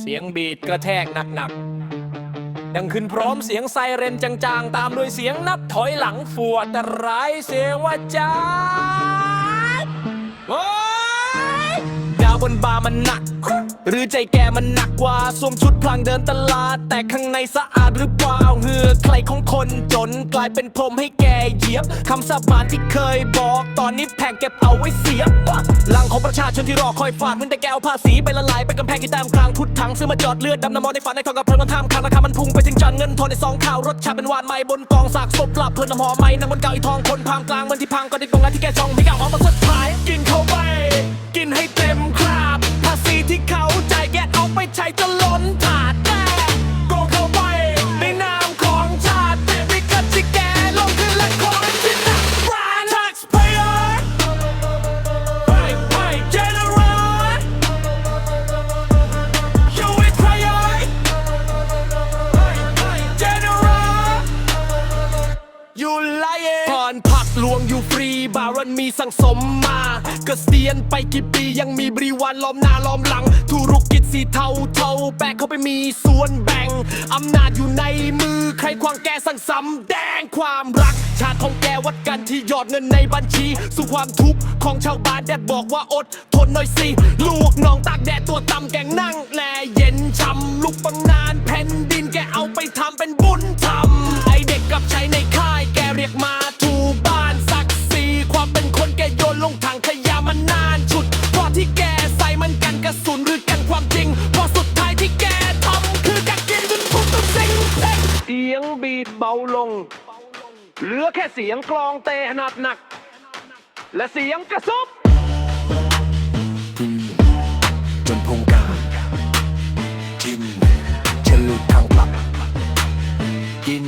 เสียงบีดกระแทกหนักๆดังขึ้นพร้อมเสียงไซเรนจางๆ ตามด้วยเสียงนับถอยหลังฟวดแต่ร้ายเสียงว่าจ้าดาวบนบามันหนัก หรือใจแกมันหนักกว่าสวมชุดพลางเดินตลาด แต่ข้างในสะอาดหรือเปล่าเหงื่อใครของคนจน กลายเป็นพรมให้แกเหยียบคำสาบานที่เคยบอก ตอนนี้แพงเก็บเอาไว้เสียบลังของประชาชนที่รอคอยฝากเงินแต่แกเอาภาษีไปละลายไปกำแพงที่แต้มกลางทุดถังซื้อมาจอดเลือดดำน้ำมอในฝันในทองกับเพลิงมันท่ามคางราคามันพุ่งไปถึงจันเงินทอนในซองข่าวรถชาเป็นวานไม้บนกองสากศพหลับเพลินน้ำหอมไม้นั่งบนเก้าอีทองคนพามกลางมือนที่พังก็ได้ตรงนั้นที่แกจองไม่กล้าออกมาสุดท้ายกินเข้าไป กินให้เต็มคราบภาษีที่เขา ลวงอยู่ฟรี บารันมีสังสมมาเกษียณไปกี่ปียังมีบริวารล้อมหน้าล้อมหลัง ธุรกิจสีเทาเทาแบกเข้าไปมีส่วนแบ่ง อำนาจอยู่ในมือใครควางแกสั่งสำแดงความรัก ชาติของแกวัดกันที่ยอดเงินในบัญชี สู่ความทุกข์ของชาวบ้านแดดบอกว่าอด ทนหน่อยสิลูกน้องตากแดดตัวต่ำแกงนั่งแลเย็นช่ำลุกบังนานแผ่นดินแกเอาไปทำเป็นบุญธรรมไอเด็กกับใช้ใน สียงบีดเบาลง เหลือแค่เสียงกลองเตะหนักหนัก และเสียงกระซุบจนพงกาจิ้นฉันหลุดทางกลับกิน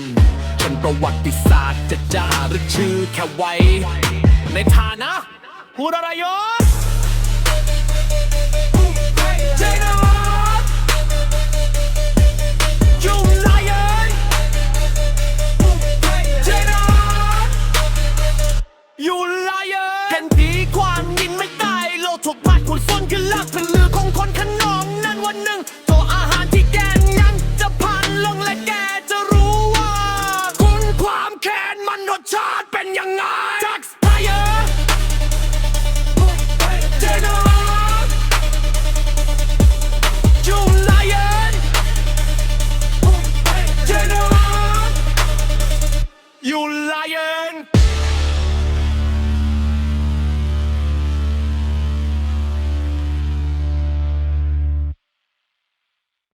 ฉันประวัติศาสตร์จะจ้าหรือชื่อแค่ไว้ ในฐานะผู้รยศ คุณนซนคือลักผลือของคนขนองนั้นวันหนึ่งตัวอาหารที่แกนนั้นจะพันลงและแกจะรู้ว่า คุณความแค้นมันรสชาติเป็นยังไง Tax higher You liar You lion